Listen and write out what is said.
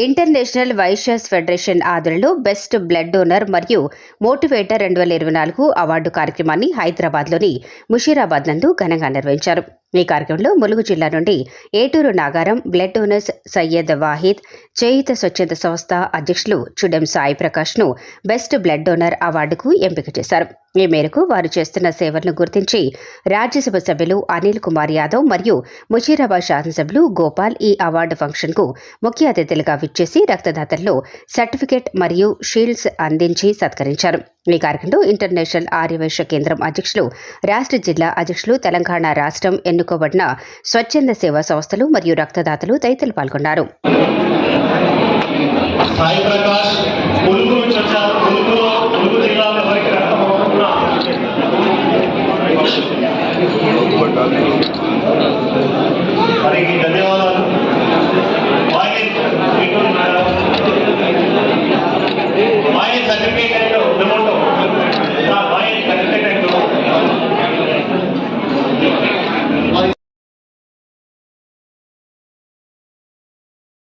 International Vaishyas Federation ఆధ్వర్యంలో best blood donor మరియు motivator రెండు వేల ఇరవై నాలుగు అవార్డు కార్యక్రమాన్ని హైదరాబాద్లోని ముషీరాబాద్ నందు ఘనంగా నిర్వహించారు. ఈ కార్యక్రమంలో ములుగు జిల్లా నుండి ఏటూరు నాగారం బ్లడ్ డోనర్స్ సయ్యద్ వాహిద్ చేయుత స్వచ్ఛంద సంస్థ అధ్యక్షులు చుడెం సాయి ప్రకాష్ను బెస్ట్ బ్లడ్ డోనర్ అవార్డుకు ఎంపిక చేశారు. ఈ మేరకు వారు చేస్తున్న సేవలను గుర్తించి రాజ్యసభ సభ్యులు అనిల్ కుమార్ యాదవ్ మరియు ముషీరాబాద్ శాసనసభ్యులు గోపాల్ ఈ అవార్డు ఫంక్షన్కు ముఖ్య అతిథులుగా విచ్చేసి రక్తదాతల్లో సర్టిఫికేట్ మరియు షీల్డ్స్ అందించి సత్కరించారు. ఈ కార్యక్రమంలో ఇంటర్నేషనల్ ఆర్యవేశ కేంద్రం అధ్యక్షులు రాష్ట్ర జిల్లా అధ్యక్షులు తెలంగాణ రాష్ట్రం ఎన్నుకోబడిన స్వచ్ఛంద సేవా సంస్థలు మరియు రక్తదాతలు తదితరులు పాల్గొన్నారు. Sai Prakash Parang kita